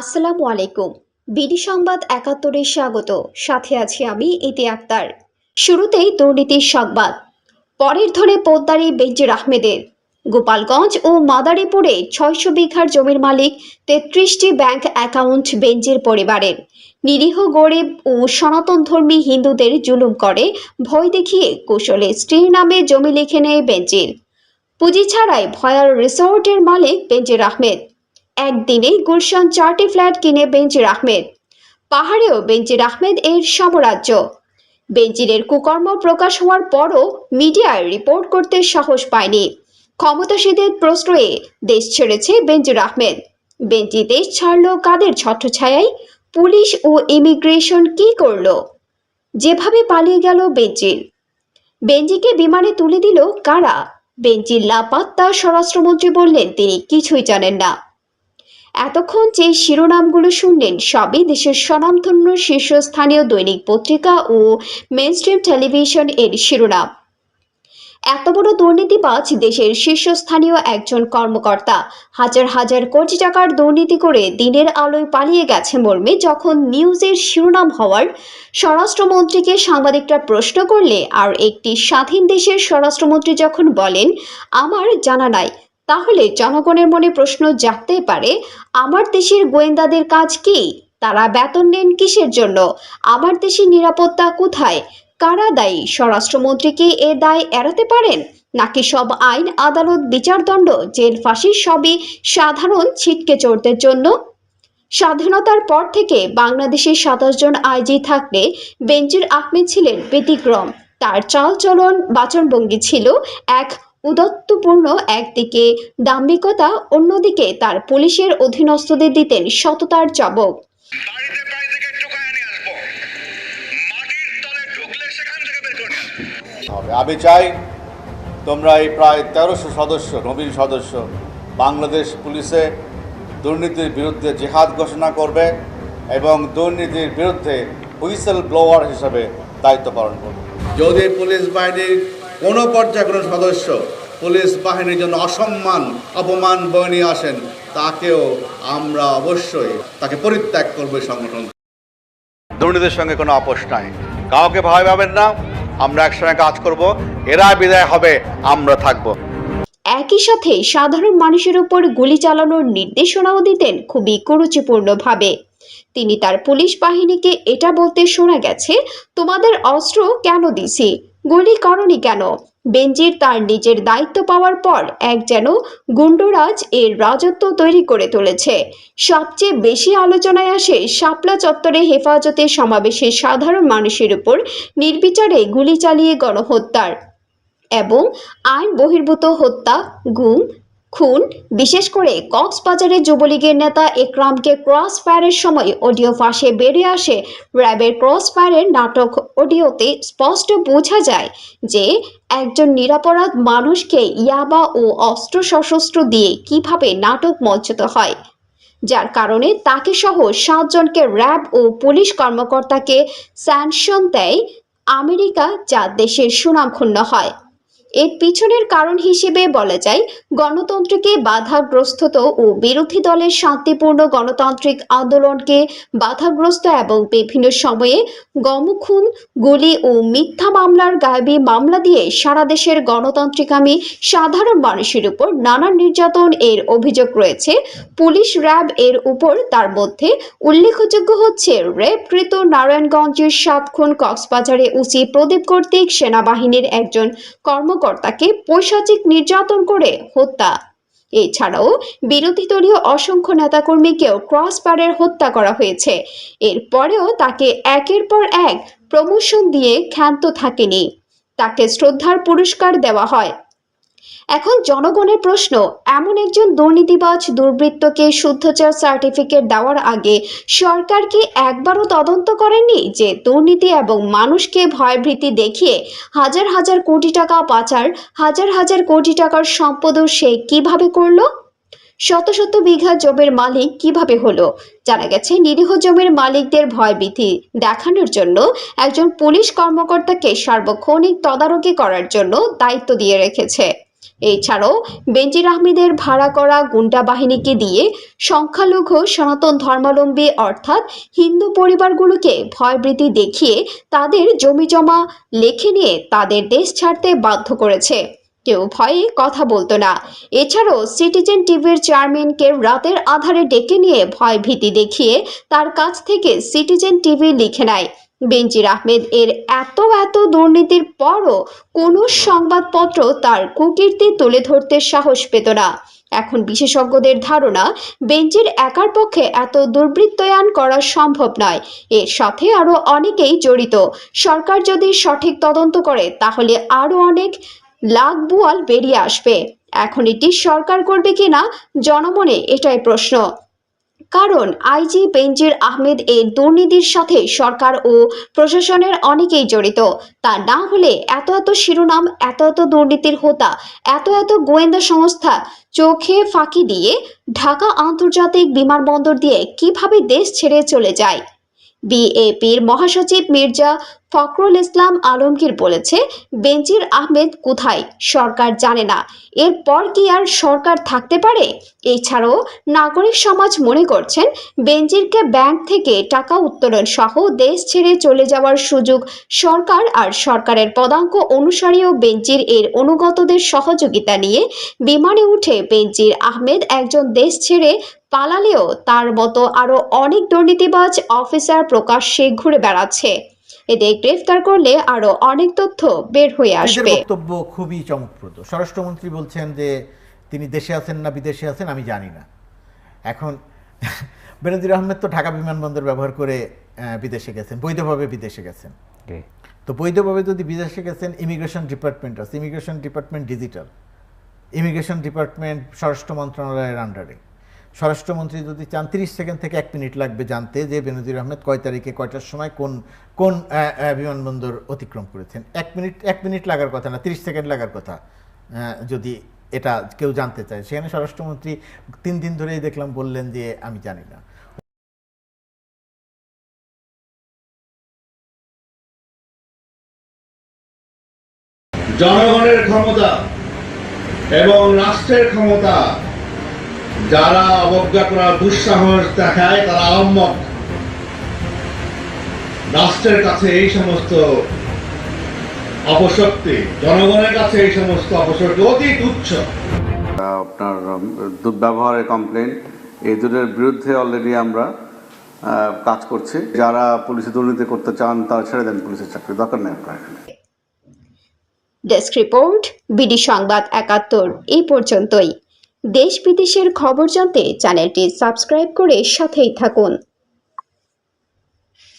আসসালামু আলাইকুম। বিডি সংবাদ একাত্তরে স্বাগত। সাথে আছি আমি ইতি আক্তার। শুরুতেই দুর্নীতির সংবাদ। পরের ধরে পোদ্দারি বেঞ্জির আহমেদের। গোপালগঞ্জ ও মাদারীপুরে ছয়শো বিঘার জমির মালিক তেত্রিশটি ব্যাংক অ্যাকাউন্ট বেঞ্জির পরিবারের। নিরীহ গরিব ও সনাতন ধর্মী হিন্দুদের জুলুম করে, ভয় দেখিয়ে কৌশলে স্ত্রীর নামে জমি লিখে নেয় বেঞ্জির। পুঁজি ছাড়াই ভয়াল রিসোর্টের মালিক বেঞ্জির আহমেদ। একদিনে গুলশান চারটি ফ্ল্যাট কিনে বেঞ্জির আহমেদ। পাহাড়েও বেঞ্জির আহমেদ এর সাম্রাজ্য। বেঞ্জিরের কুকর্ম প্রকাশ হওয়ার পরও মিডিয়ায় রিপোর্ট করতে সাহস পায়নি। ক্ষমতাসীদের প্রশ্রয়ে দেশ ছেড়েছে বেঞ্জির আহমেদ। বেঞ্জি দেশ ছাড়ল কাদের ছত্রছায়ায়? পুলিশ ও ইমিগ্রেশন কি করল? যেভাবে পালিয়ে গেল বেঞ্জির বেঞ্জিকে বিমানে তুলে দিল কারা? বেঞ্জির লাপাত্তা স্বরাষ্ট্রমন্ত্রী বললেন, তিনি কিছুই জানেন না। এতক্ষণ যে শিরোনামগুলো শুনলেন, সবই দেশের স্বনামধন্য শীর্ষস্থানীয় দৈনিক পত্রিকা ও মেনস্ট্রিম টেলিভিশন এর শিরোনাম। এত বড় দুর্নীতিবাজ দেশের শীর্ষস্থানীয় একজন কর্মকর্তা। হাজার হাজার কোটি টাকার দুর্নীতি করে দিনের আলোয় পালিয়ে গেছে মর্মে যখন নিউজের শিরোনাম হওয়ার স্বরাষ্ট্রমন্ত্রীকে সাংবাদিকরা প্রশ্ন করলে আর একটি স্বাধীন দেশের স্বরাষ্ট্রমন্ত্রী যখন বলেন, আমার জানা নাই। তাহলে জনগণের মনে প্রশ্ন জাগতেই পারে, আমার দেশের গোয়েন্দাদের কাজ কি? তারা বেতন নেন কিসের জন্য? আমার দেশের নিরাপত্তা কোথায়? কারা দায়ী? স্বরাষ্ট্রমন্ত্রীকে এ দায় এড়াতে পারেন? নাকি সব আইন, আদালত, বিচারদণ্ড, জেল ফাঁসি সবই সাধারণ ছিটকে চোরদের জন্য? স্বাধীনতার পর থেকে বাংলাদেশে সাতাশ জন আইজি থাকলে বেঞ্জির আহমেদ ছিলেন ব্যতিক্রম। তার চালচলন বাচনভঙ্গি ছিল এক উদত্তপূর্ণ একদিকে দাম্ভিকতা অন্যদিকে তার পুলিশের অধীনস্থদের দিতেন সততার চবক। বাড়িতে বাড়ি থেকে টোকায় নিয়ে আসব। মাটির তলে ঢুকলে সেখান থেকে বের করে নিয়ে আসব। হবে। আমি চাই তোমরা এই প্রায় তেরোশো সদস্য নবীন সদস্য বাংলাদেশ পুলিশে দুর্নীতির বিরুদ্ধে জেহাদ ঘোষণা করবে এবং দুর্নীতির বিরুদ্ধে হুইসেল ব্লোয়ার হিসাবে দায়িত্ব পালন করবে। যদি পুলিশ বাহিনীর কোনো পর্যায়ে কোনো সদস্য পুলিশ বাহিনীর জন্য অসম্মান, অপমান বয়ে নিয়ে আসেন, তাকেও আমরা অবশ্যই তাকে পরিত্যাগ করব সংগঠন। দুর্নীতির সঙ্গে কোনো আপোষ নাই। কাউকে ভয় পাবেন না। আমরা একসঙ্গে কাজ করব। এরা বিদায় হবে, আমরা থাকব। একই সাথে সাধারণ মানুষের উপর গুলি চালানোর নির্দেশনাও দিতেন খুবই কুরুচিপূর্ণভাবে। তিনি তার পুলিশ বাহিনীকে এটা বলতে শোনা গেছে, তোমাদের অস্ত্র কেন দিছি? গুলি করনি কেন? বেঞ্জির তার নিজের দায়িত্ব পাওয়ার পর এক যেন গুন্ডরাজ এর রাজত্ব তৈরি করে তুলেছে। সবচেয়ে বেশি আলোচনায় আসে শাপলা চত্বরে হেফাজতে সমাবেশে সাধারণ মানুষের উপর নির্বিচারে গুলি চালিয়ে গণহত্যার এবং আইন বহির্ভূত হত্যা, গুম খুন, বিশেষ করে কক্সবাজারের যুবলীগের নেতা একরামকে ক্রস ফায়ারের সময় অডিও ফাঁসে বেরিয়ে আসে র্যাবের ক্রস ফায়ারের নাটক অডিওতে স্পষ্ট বোঝা যায় যে একজন নিরাপরাধ মানুষকে ইয়াবা ও অস্ত্র সশস্ত্র দিয়ে কীভাবে নাটক মঞ্চিত হয়। যার কারণে তাকে সহ সাতজনকে র্যাব ও পুলিশ কর্মকর্তাকে স্যাংশন দেয় আমেরিকা, যা দেশের সুনাম ক্ষুণ্ণ হয়। এর পিছনের কারণ হিসেবে বলা যায়, গণতন্ত্রকে বাধাগ্রস্তত ও বিরোধী দলের শান্তিপূর্ণ গণতান্ত্রিক আন্দোলনকে বাধাগ্রস্ত এবং বিভিন্ন সময়ে গমখুন গুলি ও মিথ্যা মামলার গায়েবী মামলা দিয়ে সারা দেশের গণতান্ত্রিকামী সাধারণ মানুষের উপর নানা নির্যাতন এর অভিযোগ রয়েছে। পুলিশ র্যাব এর উপর তার মধ্যে উল্লেখযোগ্য হচ্ছে রেপকৃত নারায়ণগঞ্জের সাত খুন কক্সবাজারে উচি প্রদীপ কর্তৃক সেনাবাহিনীর একজন কর্মকর্তাকে পৈশাচিক নির্যাতন করে হত্যা। এছাড়াও বিরোধী দলীয় অসংখ্য নেতাকর্মীকেও ক্রসবারের হত্যা করা হয়েছে। এরপরেও তাকে একের পর এক প্রমোশন দিয়ে ক্ষান্ত থাকেনি। তাকে শ্রদ্ধার পুরস্কার দেওয়া হয়। এখন জনগণের প্রশ্ন, এমন একজন দুর্নীতিবাজ দুর্বৃত্তকে শুদ্ধচার সার্টিফিকেট দেওয়ার আগে সরকার কি একবারও তদন্ত করেনি যে দুর্নীতি এবং মানুষকে ভয়ভীতি দেখিয়ে হাজার হাজার কোটি টাকা পাচার, হাজার হাজার কোটি টাকার সম্পদও সে কীভাবে করল? শত শত বিঘা জমির মালিক কীভাবে হলো? জানা গেছে, নিরীহ জমির মালিকদের ভয়ভীতি দেখানোর জন্য একজন পুলিশ কর্মকর্তাকে সার্বক্ষণিক তদারকি করার জন্য দায়িত্ব দিয়ে রেখেছে। এছাড়াও বেনজির আহমেদের ভাড়া করা গুন্ডা বাহিনীকে দিয়ে সংখ্যালঘু সনাতন ধর্মাবলম্বী অর্থাৎ হিন্দু পরিবারগুলোকে ভয়ভীতি দেখিয়ে তাদের জমিজমা লেখে নিয়ে তাদের দেশ ছাড়তে বাধ্য করেছে। কেউ ভয়ে কথা বলতো না। এছাড়াও সিটিজেন টিভির চেয়ারম্যানকে রাতের আধারে ডেকে নিয়ে ভয় ভীতি দেখিয়ে তার কাছ থেকে সিটিজেন টিভি লিখে নেয়। বেনজির আহমেদ এর এত এত দুর্নীতির পরও কোনো সংবাদপত্র তার কুকীর্তি তুলে ধরতে সাহস পেত না। এখন বিশেষজ্ঞদের ধারণা বেঞ্জির একার পক্ষে এত দুর্বৃত্তায়ন করা সম্ভব নয়। এর সাথে আরও অনেকেই জড়িত। সরকার যদি সঠিক তদন্ত করে, তাহলে আরও অনেক লাখ বুয়াল বেরিয়ে আসবে। এখন এটি সরকার করবে কিনা, জনমনে এটাই প্রশ্ন। কারণ আইজি বেনজির আহমেদ এর দুর্নীতির সাথে সরকার ও প্রশাসনের অনেকেই জড়িত। তা না হলে এত এত শিরোনাম, এত এত দুর্নীতির হোতা, এত এত গোয়েন্দা সংস্থা চোখে ফাঁকি দিয়ে ঢাকা আন্তর্জাতিক বিমানবন্দর দিয়ে কীভাবে দেশ ছেড়ে চলে যায়? বিএপির মহাসচিব মির্জা ফখরুল ইসলাম আলমগীর বলেছে, বেনজির আহমেদ কোথায়? সরকার জানে না। এরপর কি আর সরকার থাকতে পারে? এছাড়াও নাগরিক সমাজ মনে করছেন, বেনজিরকে ব্যাংক থেকে টাকা উত্তোলন সহ দেশ ছেড়ে চলে যাওয়ার সুযোগ সরকার আর সরকারের পদাঙ্ক অনুসারী ও বেনজির এর অনুগতদের সহযোগিতা নিয়ে বিমানে উঠে বেনজির আহমেদ একজন দেশ ছেড়ে পালালেও তার মতো আরও অনেক দুর্নীতিবাজ অফিসার প্রকাশ্যে ঘুরে বেড়াচ্ছে। এদের গ্রেফতার করলে আরও অনেক তথ্য বের হয়ে আসবে। বক্তব্য খুবই চমকপ্রদ। স্বরাষ্ট্রমন্ত্রী বলছেন যে তিনি দেশে আছেন না বিদেশে আছেন আমি জানি না। এখন বেনজির আহমেদ তো ঢাকা বিমানবন্দর ব্যবহার করে আহ, বিদেশে গেছেন বৈধভাবে বিদেশে গেছেন। তো বৈধভাবে যদি বিদেশে গেছেন ইমিগ্রেশন ডিপার্টমেন্ট আছে immigration department digital. Immigration department স্বরাষ্ট্র মন্ত্রণালয়ের আন্ডারে। স্বরাষ্ট্রমন্ত্রী যদি চান, তিরিশ সেকেন্ড থেকে এক মিনিট লাগবে জানতে যে বেনজির আহমেদ কয় তারিখে কয়টার সময় কোন কোন বিমানবন্দর অতিক্রম করেছেন। এক মিনিট এক মিনিট লাগার কথা না, তিরিশ সেকেন্ড লাগার কথা যদি এটা কেউ জানতে চায়। সেখানে স্বরাষ্ট্রমন্ত্রী তিন দিন ধরেই দেখলাম বললেন যে, আমি জানি না। জনগণের ক্ষমতা এবং রাষ্ট্রের ক্ষমতা যারা অবজ্ঞা করার দুঃসাহস দেখায় তারা আহম্মক রাষ্ট্রের কাছে এই সমস্ত অপশক্তি জনগণের কাছে এই সমস্ত অপশক্তি অতি তুচ্ছ। আপনার দুর্ব্যবহারের কমপ্লেন এই দুটোর বিরুদ্ধে অলরেডি আমরা আহ, কাজ করছি। যারা পুলিশে দুর্নীতি করতে চান তারা ছেড়ে দেন পুলিশের চাকরি দরকার নেই আপনার এখানে। ডেস্ক রিপোর্ট বিডি সংবাদ একাত্তর এই পর্যন্তই। দেশ বিদেশের খবর জানতে চ্যানেলটি সাবস্ক্রাইব করে সাথেই থাকুন।